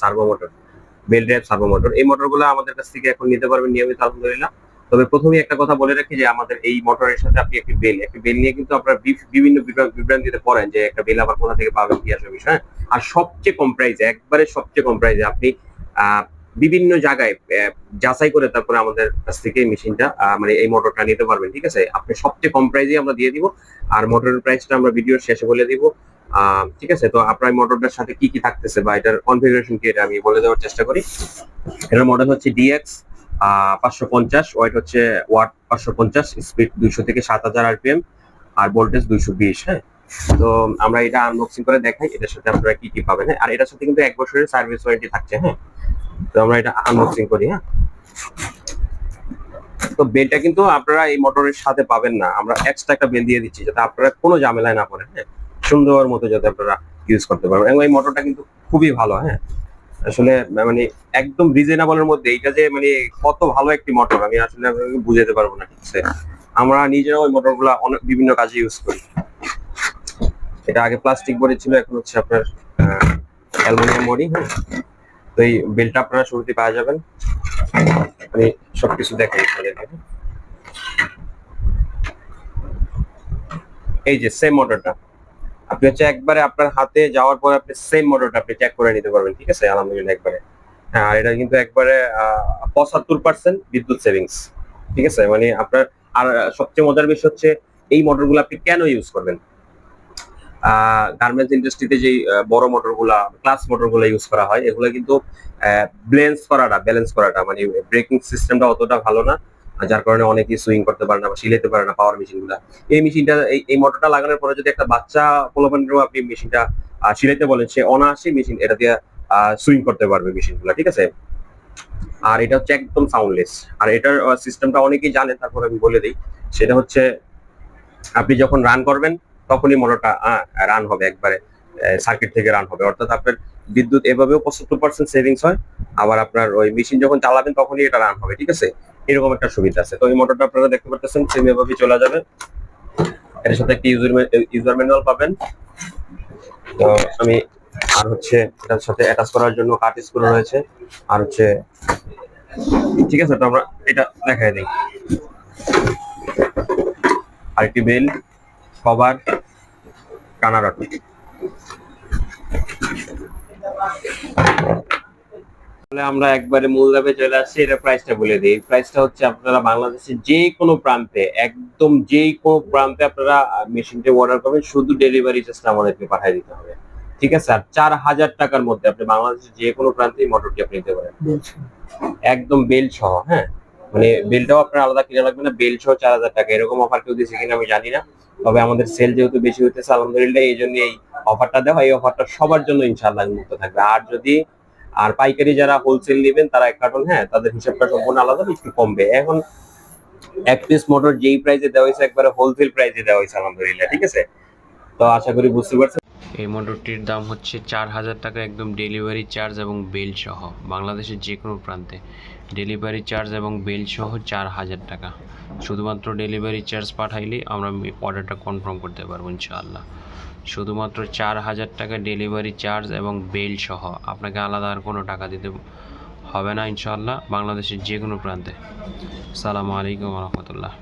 Servo motor belt drive servo motor এই মোটরগুলো আমাদের কাছ থেকে এখন নিতে পারবেন নিয়মিত, আলহামদুলিল্লাহ। তবে একটা কথা বলে রাখি যে আমাদের এই মোটরের সাথে আপনি একটি বেল একটি বেল নিয়ে কিন্তু বিভিন্ন বিভ্রান্তিতে পড়েন যে একটা বেল আবার কোথা থেকে পাবেন, কি আসবে বিষয় হ্যাঁ? আর সবচেয়ে কম প্রাইসে একবারে সবচেয়ে কম প্রাইসে আপনি বিভিন্ন জায়গায় যাচাই করে তারপরে আমাদের কাছ থেকে মেশিনটা মানে এই মোটরটা নিতে পারবেন, ঠিক আছে? আপনি সবচেয়ে কম প্রাইসে আমরা দিয়ে দিব, আর মোটরের প্রাইসটা আমরা ভিডিওর শেষে বলে দিব। ঠিক আছে? তো আপনার মোটরটার সাথে কি কি থাকতেছে বা এটার কনফিগারেশন কি এটা আমি বলে দেওয়ার চেষ্টা করি। এটার মডেল হচ্ছে ডিএক্স পাঁচশো পঞ্চাশ ওয়েট হচ্ছে ওয়াট পাঁচশো পঞ্চাশ স্পিড দুইশো থেকে সাত হাজার আরপিএম আর ভোল্টেজ দুইশো বিশ হ্যাঁ? তো আমরা এটা আনবক্সিং করে দেখাই, এটার সাথে আপনারা কি কি পাবেন হ্যাঁ? আর এটার সাথে কিন্তু এক বছরের সার্ভিস ওয়ারেন্টি থাকছে হ্যাঁ? তো আমরা এটা আনবক্সিং করি হ্যাঁ? তো বেলটা কিন্তু আপনারা এই মোটরের সাথে পাবেন না। আমরা এক্সট্রা একটা বেল দিয়ে দিচ্ছি, যাতে আপনারা কোনো ঝামেলায় না পড়েন হ্যাঁ? সুন্দর মতো যাতে আপনারা ইউজ করতে পারবেন। এবং এই মোটরটা কিন্তু খুবই ভালো হ্যাঁ? আসলে মানে একদম রিজনেবলের মধ্যে এটা যে মানে কত ভালো একটি মোটর আমি আসলে আপনাকে বুঝাতে পারব না ঠিক আছে আমরা নিজেরাও ওই মোটরগুলো অনেক বিভিন্ন কাজে ইউজ করি। এটা আগে প্লাস্টিক বডি ছিল, এখন হচ্ছে আপনার অ্যালুমিনিয়াম বডি হ্যাঁ? তো এই বেলটা আপনারা শুরুতে পাওয়া যাবেন। আমি সবকিছু দেখাই এই যে সেম মোটরটা আপনি হচ্ছে একবারে আপনার হাতে যাওয়ার পর আপনি সেম মোটরটা আপনি চেক করে নিতে পারবেন, ঠিক আছে? আলহামদুলিল্লাহ একবারে। হ্যাঁ আর এটা কিন্তু একবারে পঁচাত্তর পার্সেন্ট বিদ্যুৎ সেভিংস ঠিক আছে? মানে আপনার, আর সবচেয়ে মজার বিষয় হচ্ছে এই মোটরগুলো আপনি কেন ইউজ করবেন? গার্মেন্টস ইন্ডাস্ট্রিতে যে বড় মোটরগুলা ক্লাস মোটরগুলো ইউজ করা হয়, এগুলো কিন্তু ব্যালেন্স করাটা ব্যালেন্স করাটা মানে ব্রেকিং সিস্টেমটা অতটা ভালো না। যার কারণে অনেকেই সুইং করতে পারে না বা শিলাইতে পারে না পাওয়ার মেশিনগুলা এই মেশিনটা এই মোটরটা লাগানোর পরে যদি একটা বাচ্চা পোলাপানেরও আপনি মেশিনটা শিলাইতে বলেন, সে অনায়াসে মেশিন এটা দিয়ে সুইং করতে পারবে মেশিন মেশিনগুলো ঠিক আছে? আর এটা হচ্ছে একদম সাউন্ডলেস আর এটার সিস্টেমটা অনেকেই জানে, তারপর আমি বলে দিই। সেটা হচ্ছে, আপনি যখন রান করবেন, তখনই মোটরটা রান হবে একবারে সার্কিট থেকে রান হবে। অর্থাৎ আপনার বিদ্যুৎ এভাবেও পঁচাত্তর পার্সেন্ট সেভিংস হয়। আবার আপনার ওই মেশিন যখন চালাবেন, তখনই এটা রান হবে, ঠিক আছে? এরকম একটা সুবিধা আছে। তো এই মোটরটা আপনারা দেখতে পাচ্ছেন সেম এভাবেই চলে যাবে। এর সাথে একটি ইউজার ইউজার ম্যানুয়াল পাবেন। তো আমি আর হচ্ছে এটার সাথে অ্যাটাচ করার জন্য কাট স্ক্রু রয়েছে। আর হচ্ছে, ঠিক আছে, তো আমরা এটা দেখাই দিই। আরেকটি বেল, কভার কানারট তাহলে আমরা একবারে মূল দামে চলে আসছি, এটা প্রাইসটা বলে দিই। প্রাইসটা হচ্ছে আপনারা বাংলাদেশের যে কোনো প্রান্তে, একদম যে কোনো প্রান্তে আপনারা মেশিনটা অর্ডার করবেন, শুধু ডেলিভারি চার্জটা আমাদেরকে পাঠিয়ে দিতে হবে। ঠিক আছে? আর চার হাজার টাকার মধ্যে আপনি বাংলাদেশের যে কোনো প্রান্তে মোটরটি আপনি নিতে পারেন। একদম বেল সহ হ্যাঁ? মানে বেলটাও আপনার আলাদা কিনে লাগবে না, বেল সহ চার হাজার টাকা। এরকম অফার কেউ দিয়েছে কিনা আমি জানি না। তবে আমাদের সেল যেহেতু বেশি হতেছে আলহামদুলিল্লাহ এই জন্য এই অফারটা দেওয়া, এই অফারটা সবার জন্য ইনশাআল্লাহ মুক্ত থাকবে। আর যদি আর পাইকারি যারা হোলসেল নেবেন, তারা এক কার্টন হ্যাঁ তাদের হিসাবটা সম্পূর্ণ আলাদা, একটু কমবে। এখন এক পিস মোটর যেই প্রাইসে দেওয়া হয়েছে, একবারে হোলসেল প্রাইসে দেওয়া হয়েছে আলহামদুলিল্লাহ, ঠিক আছে? তো আশা করি বুঝতে পারছেন। এই মোটরটির দাম হচ্ছে চার হাজার টাকা, একদম ডেলিভারি চার্জ এবং বেল সহ, বাংলাদেশের যে কোনো প্রান্তে। ডেলিভারি চার্জ এবং বেল সহ চার হাজার টাকা। শুধুমাত্র ডেলিভারি চার্জ পাঠাইলেই আমরা অর্ডারটা কনফার্ম করতে পারব, ইনশাআল্লাহ। শুধুমাত্র চার হাজার টাকা ডেলিভারি চার্জ এবং বেল সহ আপনাকে আলাদা আর কোনো টাকা দিতে হবে না ইনশাল্লাহ বাংলাদেশের যে কোনো প্রান্তে। সালামু আলাইকুম রহমতুল্লাহ।